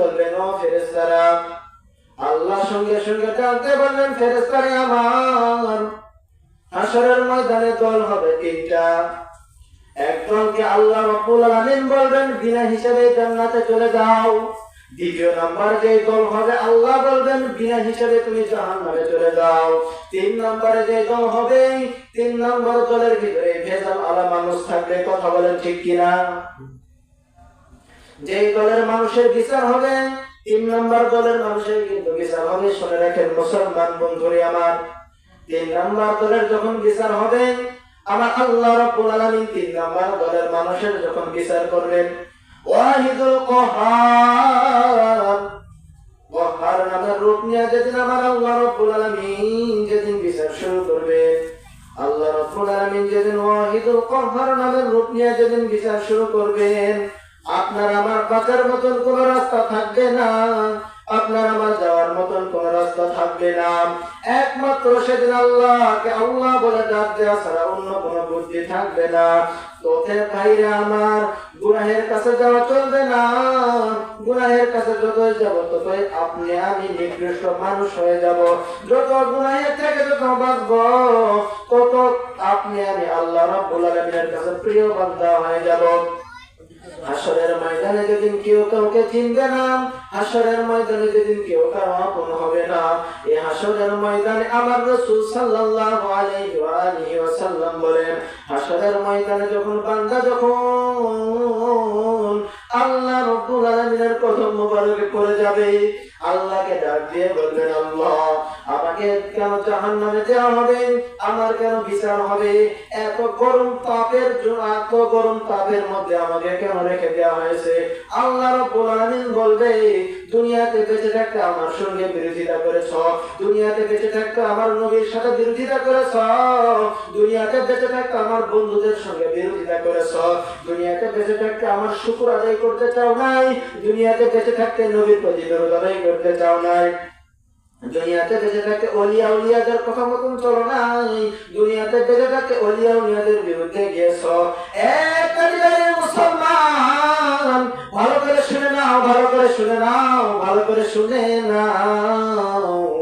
বলবেন ও ফেরেশতারা আল্লাহ সঙ্গে সঙ্গে ডাকতে বললেন, ফেরেশতারে আমার হাসরের ময়দানে দল হবে তিনটা। একদলকে আল্লাহ রব্বুল আলামিন বলবেন, বিনা হিসেবে জান্নাতে চলে যাও। দ্বিতীয় নাম্বার যে দল হবে, আল্লাহ বলবেন, বিনা হিসেবে তুমি জাহান্নামে চলে যাও। তিন নম্বরে যে দল হবে, তিন নম্বর দলের ভিতরে ভেজাল আলা মানুষ থাকবে। কথা বলেন ঠিক কিনা? যে দলের মানুষের বিচার হবে, তিন নম্বর দলের মানুষের কিন্তু বিচার হবে। শুনে রাখেন মুসলমান বন্ধুরে আমার, তিন নম্বর দলের যখন বিচার হবে, আমার আল্লাহ রাব্বুল তিন নম্বর দলের মানুষের যখন বিচার করবেন আল্লাহ রাব্বুল আলামিন যেদিন ওয়াহিদুল কহার নামের রূপ নিয়ে যেদিন বিচার শুরু করবেন আপনার আমার বাঁচার মতন কোন রাস্তা থাকবে না। আপনার আমার যাওয়ার মতন কোন রাস্তা থাকবে না। একমাত্র সেদিন আল্লাহকে আল্লাহ বলে ডাক দেওয়া ছাড়া অন্য কোন বুদ্ধি থাকবে না। তোতে ভাইরে আমার গুনাহের কাছে যাওয়া চলবে না। গুনাহের কাছে যতই যাব, ততই আপনি আমি নিকৃষ্ট মানুষ হয়ে যাব। যত গুনাহের থেকে যত বাঁচব, তত আপনি আমি আল্লাহ রাব্বুল আলামিনের কাছে প্রিয় বান্দা হয়ে যাব। হাসরের ময়দানে যেদিন কেউ কাউকে চিনবে না, হাসরের ময়দানে যেদিন কেউ কারও আপন হবে না এই হাসরের ময়দানে আমার রাসূল সাল্লাল্লাহু আলাইহি ওয়া আলিহি ওয়াসাল্লাম বলেন, হাসরের ময়দানে যখন বান্দা যখন আল্লাহ রব্বুল আলামিনের কদম মোবারকে করে যাবে আল্লাহকে ডাক দিয়ে বলবেন, আল্লাহ, আমাকে কেন জাহান্নামে দেওয়া হবে? আমার কেন বিচার হবে? এত গরম তাপের এত গরম তাপের মধ্যে আমাকে কেন রেখে দেওয়া হয়েছে? আল্লাহ রাব্বুল বলবে, দুনিয়াতে বেঁচে থাকতে আমার সঙ্গে বিরোধিতা করেছ, দুনিয়াতে বেঁচে থাকতে আমার নবীর সাথে বিরোধিতা করেছ, দুনিয়াতে বেঁচে থাকতে আমার বন্ধুদের সঙ্গে বিরোধিতা করেছ, দুনিয়াতে বেঁচে থাকতে আমার শুকুর আদায় করতে চাও নাই, দুনিয়াতে বেঁচে থাকতে নবীর প্রতি দরদ আদায় করতে চাও নাই। দুনিয়াতে বেঁচে থাকতে অলিয়া উলিয়াদের কথা মতন চলো নাই। দুনিয়াতে বেঁচে থাকতে অলিয়া উলিয়াদের বিরুদ্ধে গেছ। মুসলমান, ভালো করে শুনে নাও, ভালো করে শুনে নাও, ভালো করে শুনে নাও।